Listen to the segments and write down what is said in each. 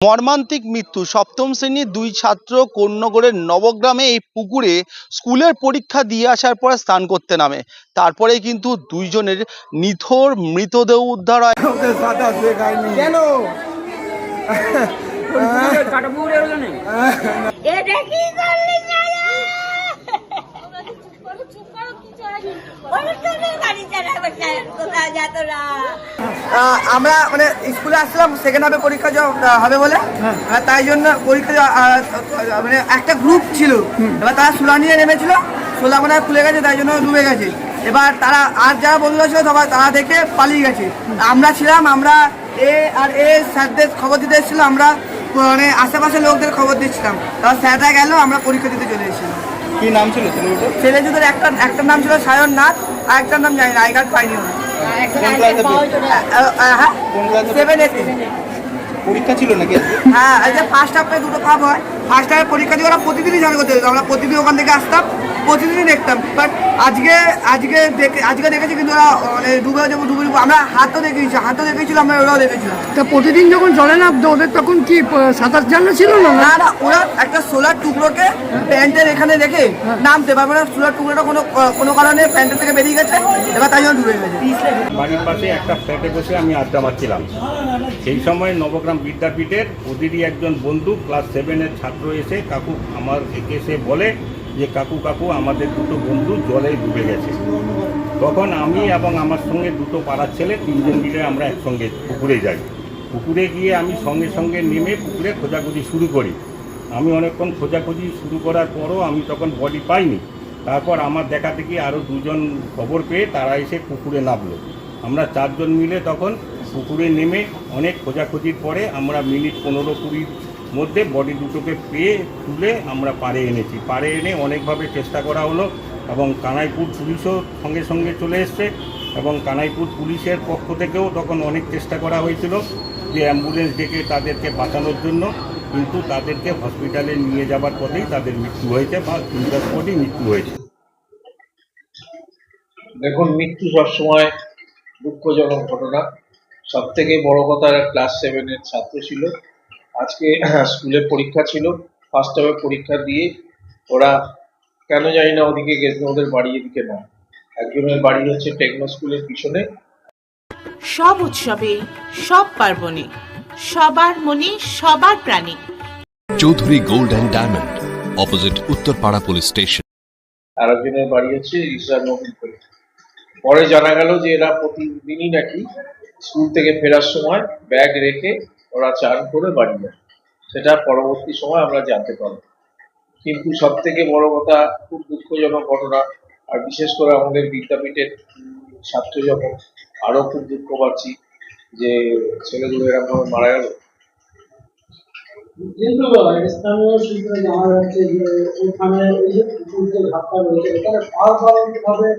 মর্মান্তিক মৃত্যু। সপ্তম শ্রেণির দুই ছাত্র কর্ণগড়ের নবগ্রামে এই পুকুরে স্কুলের পরীক্ষা দিয়ে আসার পর স্নান করতে নামে। তারপরে কিন্তু দুইজনের নিথর মৃতদেহ উদ্ধার হয়। কেন? আমরা মানে স্কুলে আসলাম সেকেন্ড হাফে পরীক্ষা হবে বলে। আর তাই জন্য পরীক্ষা মানে একটা গ্রুপ ছিল। এবার তারা সোলা নিয়ে নেমেছিল সোলা মনে হয় খুলে গেছে তাই জন্য ডুবে গেছে। এবার তারা আর যারা বন্ধুরা ছিল সবাই তারা দেখে পালিয়ে গেছে। আমরা ছিলাম আমরা এ আর এ স্যারদের খবর দিতে এসেছিলাম আমরা মানে আশেপাশের লোকদের খবর দিচ্ছিলাম। তারপর স্যাররা গেল আমরা পরীক্ষা দিতে চলে এসেছিলাম। কি নাম ছিল ছেলেটার? ছেলে দুটোর একটা একটা নাম ছিল সায়ন নাথ আর একটা নাম জানি না আই কার্ড পাইনি হ্যাঁ সেভেন এতে পরীক্ষা ছিল নাকি হ্যাঁ ফার্স্ট হাফে দুটো ভাব হয় ফার্স্ট হাফে পরীক্ষা দিয়ে ওরা প্রতিদিনই জানা করতে আমরা প্রতিদিন ওখান থেকে আসতাম প্রতিদিনই দেখতাম। বাট আজকে আজকে দেখে আজকে দেখেছি কিন্তু ওরা মানে ডুবে যাব ডুবে ডুবে আমরা হাতও দেখেছি হাতও দেখেছিলাম আমরা ওরাও দেখেছিলাম। তা প্রতিদিন যখন জলে নামতো ওদের তখন কি সাঁতার জানা ছিল না? না না ওরা একটা সোলার টুকরোকে প্যান্টের এখানে রেখে নামতে পারবে না। সোলার টুকরোটা কোনো কোনো কারণে প্যান্টের থেকে বেরিয়ে গেছে এবার তাই জন্য ডুবে গেছে। বাড়ির পাশে একটা ফ্ল্যাটে বসে আমি আড্ডা মারছিলাম। সেই সময় নবগ্রাম বিদ্যাপীঠের ওদেরই একজন বন্ধু ক্লাস সেভেনের ছাত্র এসে কাকু আমার একে এসে বলে যে কাকু কাকু, আমাদের দুটো বন্ধু জলে ডুবে গেছে। তখন আমি এবং আমার সঙ্গে দুটো পাড়ার ছেলে তিনজন মিলে আমরা একসঙ্গে পুকুরে যাই। পুকুরে গিয়ে আমি সঙ্গে সঙ্গে নেমে পুকুরে খোঁজাখুঁজি শুরু করি। আমি অনেকক্ষণ খোঁজাখুঁজি শুরু করার পরও আমি তখন বডি পাইনি। তারপর আমার দেখা দেখি আরও দুজন খবর পেয়ে তারা এসে পুকুরে নামলো। আমরা চারজন মিলে তখন পুকুরে নেমে অনেক খোঁজাখুঁজির পরে আমরা মিনিট পনেরো কুড়ির মধ্যে বডি দুটোকে পেয়ে, তুলে আমরা পাড়ে এনেছি। পাড়ে এনে অনেকভাবে চেষ্টা করা হলো এবং কানাইপুর পুলিশও সঙ্গে সঙ্গে চলে এসছে এবং কানাইপুর পুলিশের পক্ষ থেকেও তখন অনেক চেষ্টা করা হয়েছিল যে অ্যাম্বুলেন্স ডেকে তাদেরকে বাঁচানোর জন্য, কিন্তু তাদেরকে হসপিটালে নিয়ে যাবার পথেই তাদের মৃত্যু হয়েছে বা তিনটার পরই মৃত্যু হয়েছে। দেখুন, মৃত্যু সবসময় দুঃখজনক ঘটনা। সব থেকে বড় কথা ক্লাস সেভেনের ছাত্র ছিল। আজকে স্কুলে পরীক্ষা ছিল ফার্স্ট টাইমে পরীক্ষা দিয়ে ওরা কেন জানি না ওদিকে গেছে ওদের বাড়ি এদিকে না একজনের বাড়ি হচ্ছে টেকনো স্কুলের পিছনে। সব উৎসবে সব পার্বণে সবার মনে সবার প্রাণে। Chowdhury gold and diamond opposite Uttarpara police station. আর একজনের বাড়ি হচ্ছে ইসরার নবীন করে পরে জানা গেল যে এরা প্রতিদিনই নাকি স্কুল থেকে ফেরার সময় ব্যাগ রেখে ওরা চান করে বাড়ি যায় সেটা পরবর্তী সময় আমরা জানতে পারব। কিন্তু সব থেকে বড় কথা, খুব দুঃখজনক ঘটনা, আর বিশেষ করে আমাদের বিদ্যাপীঠের ছাত্র যখন আরও খুব দুঃখ পাচ্ছি যে ছেলেগুলো এরকম ভাবে মারা গেল। কিন্তু স্থানীয় সূত্রে জানা যাচ্ছে যে ওখানে এই যে ঘাটটা রয়েছে এখানে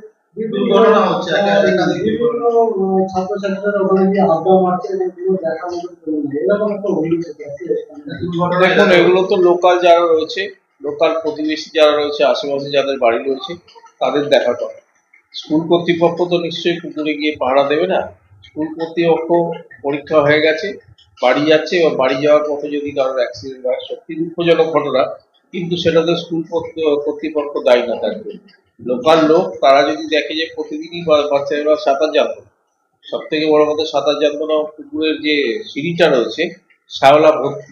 পারভাবে বিভিন্ন বিভিন্ন ছাত্রছাত্রীরা ওখানে গিয়ে আড্ডা মারছে এবং কোনো দেখা মতো কেউ নেই। এরকম একটা অভিযোগ দেখুন এগুলো তো লোকাল যারা রয়েছে লোকাল প্রতিবেশী যারা রয়েছে আশেপাশে যাদের বাড়ি রয়েছে তাদের দেখা করে। স্কুল কর্তৃপক্ষ তো নিশ্চয়ই পুকুরে গিয়ে পাহারা দেবে না? স্কুল কর্তৃপক্ষ পরীক্ষা হয়ে গেছে বাড়ি যাচ্ছে বা বাড়ি যাওয়ার পথে যদি কারোর অ্যাক্সিডেন্ট হয় সত্যি দুঃখজনক ঘটনা কিন্তু সেটাতে স্কুল কর্তৃপক্ষ দায়ী না তার জন্য। লোকাল লোক, তারা যদি দেখে যে প্রতিদিনই বাচ্চারা সাঁতার জানতো সব থেকে বড় কথা সাঁতার জানতো না পুকুরের যে সিঁড়িটা রয়েছে শাওলা ভর্তি।